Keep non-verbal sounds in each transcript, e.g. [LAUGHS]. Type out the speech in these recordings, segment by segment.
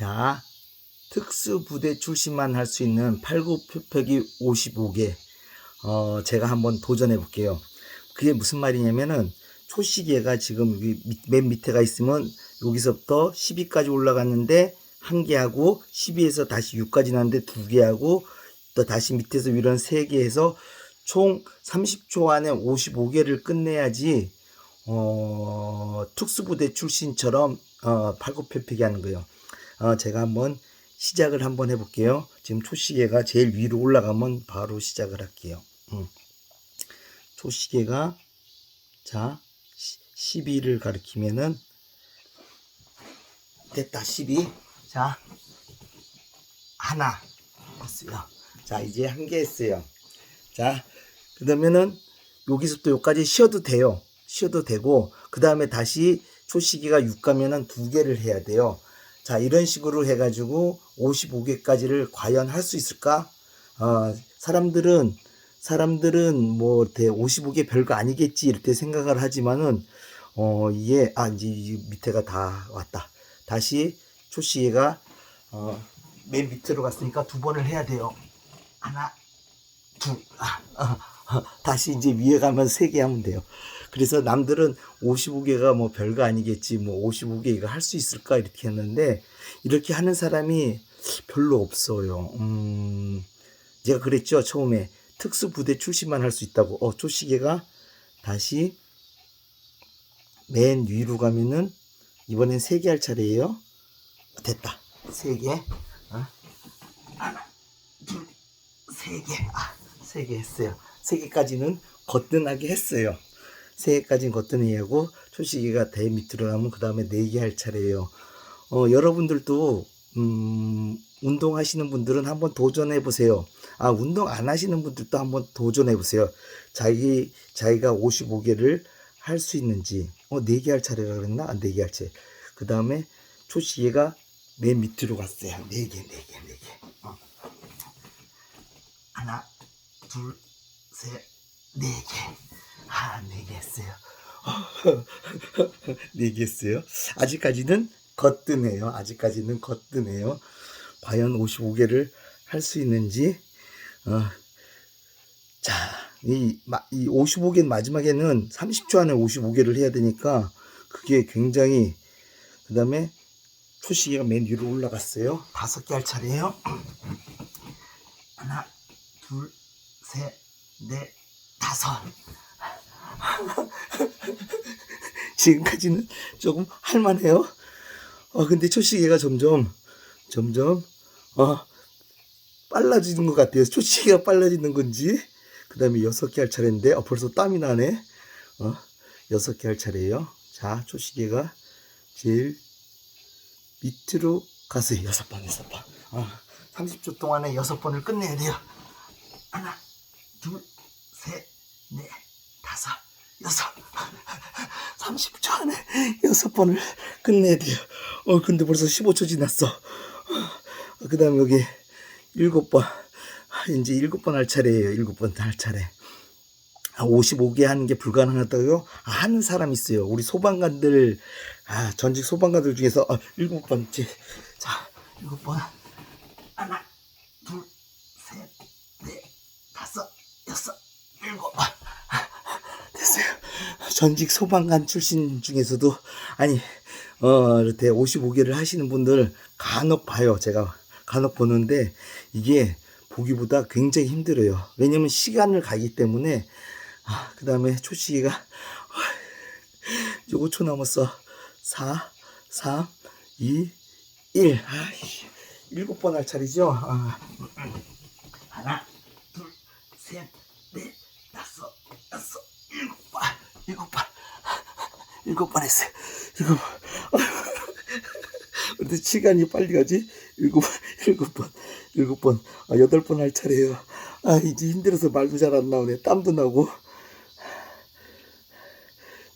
자, 특수부대 출신만 할 수 있는 팔굽혀펴기 55개. 어, 제가 한번 도전해 볼게요. 그게 무슨 말이냐면은 초시계가 지금 맨 밑에가 있으면 여기서부터 12까지 올라갔는데 한 개 하고 12에서 다시 6까지 나는데 두 개 하고 또 다시 밑에서 위로 세개 해서 총 30초 안에 55개를 끝내야지 어, 특수부대 출신처럼 어, 팔굽혀펴기 하는 거예요. 어, 제가 한번 시작을 한번 해볼게요. 지금 초시계가 제일 위로 올라가면 바로 시작을 할게요. 음. 초시계가 자 12를 가리키면은 됐다 12. 자 하나 했어요. 자 이제 한 개 했어요. 자 그러면은 여기서부터 여기까지 쉬어도 돼요. 쉬어도 되고 그 다음에 다시 초시계가 6 가면은 두 개를 해야 돼요. 자 이런 식으로 해가지고 55개까지를 과연 할 수 있을까? 어, 사람들은 사람들은 뭐 이렇게 55개 별거 아니겠지 이렇게 생각을 하지만은 어 이게 아 이제 이 밑에가 다 왔다. 다시 초시계가 어, 맨 밑으로 갔으니까 두 번을 해야 돼요. 하나, 둘, 아, 어, 어, 다시 이제 위에 가면 세 개 하면 돼요. 그래서 남들은 55개가 뭐 별거 아니겠지, 뭐 55개 이거 할 수 있을까 이렇게 했는데 이렇게 하는 사람이 별로 없어요. 음, 제가 그랬죠 처음에 특수 부대 출신만 할 수 있다고. 어, 초시계가 다시 맨 위로 가면은 이번엔 세 개 할 차례예요. 됐다. 세 개. 어? 세 개. 아, 세 개 했어요. 세 개까지는 거뜬하게 했어요. 세 개까지는 거뜬히 하고 초시계가 대 밑으로 가면 그 다음에 네개할 차례예요. 어, 여러분들도 음, 운동하시는 분들은 한번 도전해 보세요. 아, 운동 안 하시는 분들도 한번 도전해 보세요. 자기 자기가 55개를 할 수 있는지. 어, 4개 할 차례라 그랬나? 아, 4개 할 차례. 그 다음에 초시계가 맨 밑으로 갔어요. 4개, 4개, 4개. 어. 하나, 둘, 셋, 네 개. 아, 했어요. 네개 했어요. 아직까지는 거뜬해요. 아직까지는 거뜬해요. 과연 55개를 할 수 있는지. 어. 자, 이, 마- 이 55개 마지막에는 30초 안에 55개를 해야 되니까 그게 굉장히 그 다음에 초시계가 맨 위로 올라갔어요. 다섯 개 할 차례예요. [CLEARS THROAT] 하나, 둘, 셋, 넷, 다섯. [LAUGHS] 지금까지는 조금 할만해요. 어, 근데 초시계가 점점, 점점, 어, 빨라지는 것 같아요. 초시계가 빨라지는 건지. 그 다음에 여섯 개 할 차례인데, 어, 벌써 땀이 나네. 어, 여섯 개 할 차례예요. 자, 초시계가 제일 밑으로 가세요. 여섯 번, 여섯 번. 어, 30초 동안에 여섯 번을 끝내야 돼요. 하나, 둘, 셋, 넷, 다섯, 여섯. 30초 안에 여섯 번을 끝내야 돼요. 어, 근데 벌써 15초 지났어. 그 다음에 여기 일곱 번. 아, 이제 일곱 번 할 차례예요. 일곱 번 할 차례. 아, 55개 하는 게 불가능하다고요? 아, 하는 사람 있어요. 우리 소방관들, 아, 전직 소방관들 중에서 어, 일곱 번째. 자, 일곱 번. 하나, 둘, 셋, 넷, 다섯, 여섯, 일곱. 아, 됐어요. 전직 소방관 출신 중에서도, 아니, 어, 이렇게 55개를 하시는 분들 간혹 봐요. 제가 간혹 보는데, 이게 보기보다 굉장히 힘들어요. 왜냐면 시간을 가기 때문에, 아, 그 다음에 초시계가, 이제 5초 남았어. 4, 3, 2, 1. 아, 일곱 번 할 차례죠? 아. 하나, 둘, 셋, 넷, 다섯, 번. 일곱 번 했어요. 일곱 번. 근데 시간이 빨리 가지? 일곱, 일곱 번, 일곱 번, 아, 여덟 번 할 차례예요. 아, 이제 힘들어서 말도 잘 안 나오네. 땀도 나고.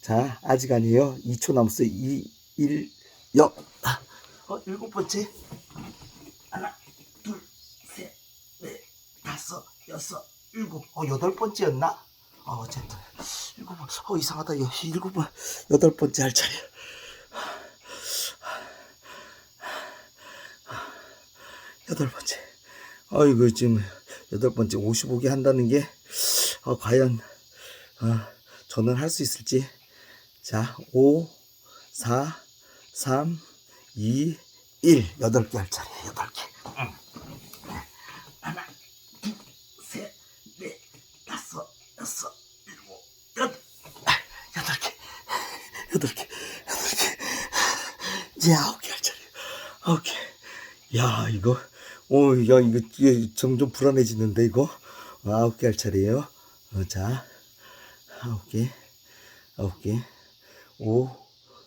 자, 아직 아니에요. 2초 남았어요. 2, 1, 0. 아, 어, 일곱 번째. 하나, 둘, 셋, 넷, 다섯, 여섯, 일곱. 어, 여덟 번째였나? 어, 어쨌든. 일곱 번. 어, 이상하다. 여, 일곱 번, 여덟 번째 할 차례. 여덟 번째. 아이고, 지금 여덟 번째 55개 한다는 게, 아, 과연, 아, 저는 할 수 있을지. 자, 5, 4, 3, 2, 1. 여덟 개할 차례, 여덟 개. 하나, 둘, 셋, 넷, 다섯, 여섯, 일곱, 여덟. 아, 여덟 개. 여덟 개. 여덟 개. 이제 아홉 개할 차례. 아홉 개. 야, 이거, 오, 야, 이거, 점점 불안해지는데, 이거. 어, 아홉 개 할 차례예요 어, 자, 아홉 개, 아홉 개, 오,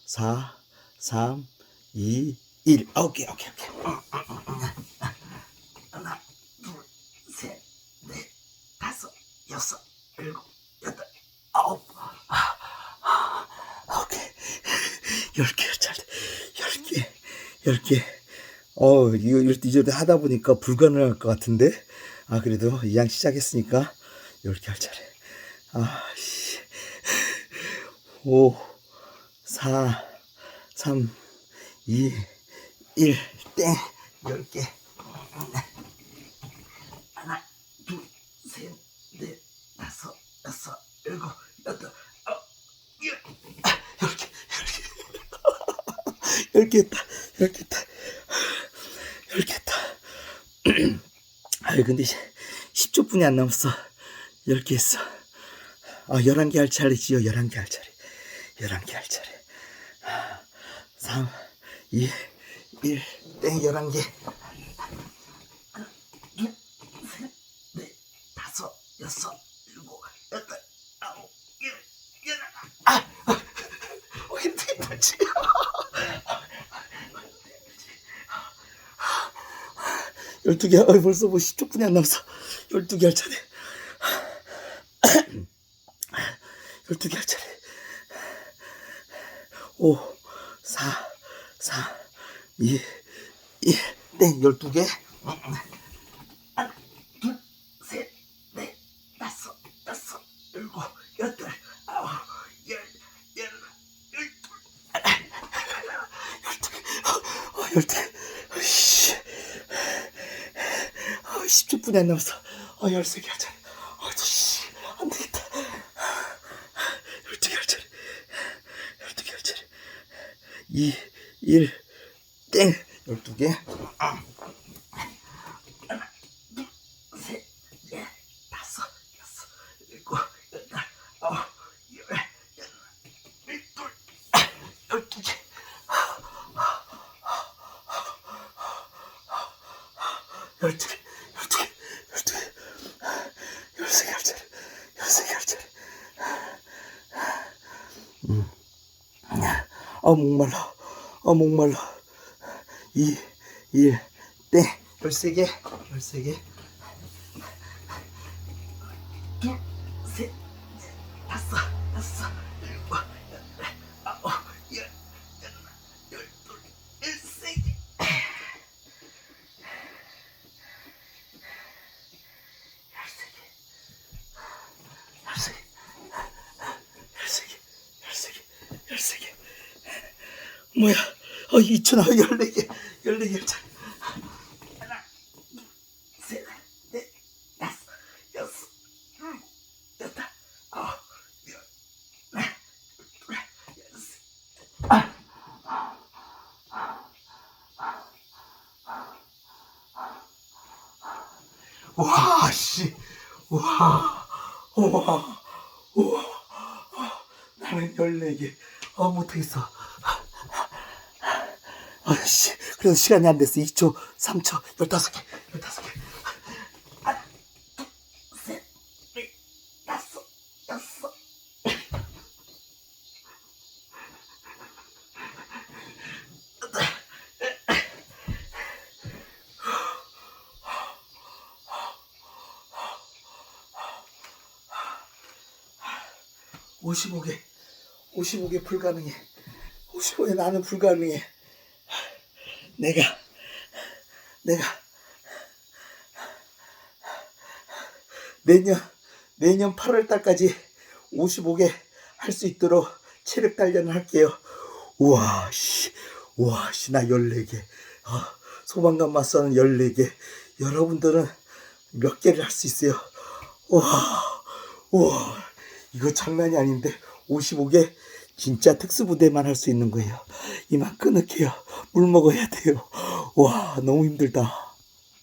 사, 삼, 이, 일. 아홉 개, 오케이, 오케이. 하나, 둘, 셋, 넷, 다섯, 여섯, 일곱, 여덟, 아홉. 아홉 개. 열 개, 잘, 열 개, 열 개. 어, 이거 이제 하다 보니까 불가능할 것 같은데. 아, 그래도 이왕 시작했으니까 열개할 차례. 아, 씨. 5, 4, 3, 2, 1, 땡. 열 개. 하나, 둘, 셋, 넷, 다섯, 여섯, 일곱, 여덟, 아홉, 열. 아, 개. 열개 했다. 열개 했다. 열개 했다. 아유, 근데 이제 10초 분이 안 남았어. 10개 했어. 아, 11개 할 차례지요. 11개 할 차례. 11개 할 차례. 3, 2, 1, 땡, 11개. 하나, 둘, 셋, 넷, 다섯, 여섯, 12개, 어, 벌써 뭐 10초뿐이 안 남았어. 12개 할 차례. [CLEARS THROAT] 12개 할 차례. 5, 4, 4, 2, 1, 땡, 12개. 하나, 둘, 셋, 넷, 다섯, 다섯, 일곱, 여덟, 아홉, 열, 열, 열둘, [CLEARS THROAT] 열두 개, 어, 열두 개. 10초 분이 안 남았어. 아, 13개 할 차례. 아, 씨. 안 되겠다. 12개 할 차례. 12개 할 차례. 2, 1, 땡. 12개. 하나, 둘, 셋, 넷, 다섯, 여섯, 일곱, 여덟, 아홉, 열, 열, 열둘, 열두 개. 열두 개, 열두 개, 열두 개, 열세 개할 차례, 열세 개할 차례. 음, 아 목말라, 아 목말라. 이, 일, 땡, 열세 개, 열세 개. 둘, 셋, 넷, 다섯, 여섯, 일곱, 여덟, 아홉, 열, 열, 열둘, 열세 개. 열세 개, 열세 개, 열세 개, 열세 개, 열세 개. 뭐야? 어, 이천 원 열네 개, 열네 개 차. 하나, 둘, 셋, 넷, 다섯, 여섯, 일곱, 여덟, 아홉, 열, 하나, 둘, 열세. 와, 씨. 와, 와, 와. 나는 14개. 어, 못하겠어. 아씨, 그래도 시간이 안 됐어. 2초, 3초, 15개, 15개. 하나, 둘, 셋, 넷, 다섯, 여섯. 오십오 개, 오십오 개 불가능해. 오십오 개 나는 불가능해. 내가, 내가, 내년, 내년 8월 달까지 55개 할 수 있도록 체력 단련을 할게요. 우와, 씨, 우와, 씨, 나 14개. 어, 소방관 마사는 14개. 여러분들은 몇 개를 할 수 있어요? 와, 와, 이거 장난이 아닌데 55개 진짜 특수부대만 할 수 있는 거예요. 이만 끊을게요. 물 먹어야 돼요. 와, 너무 힘들다.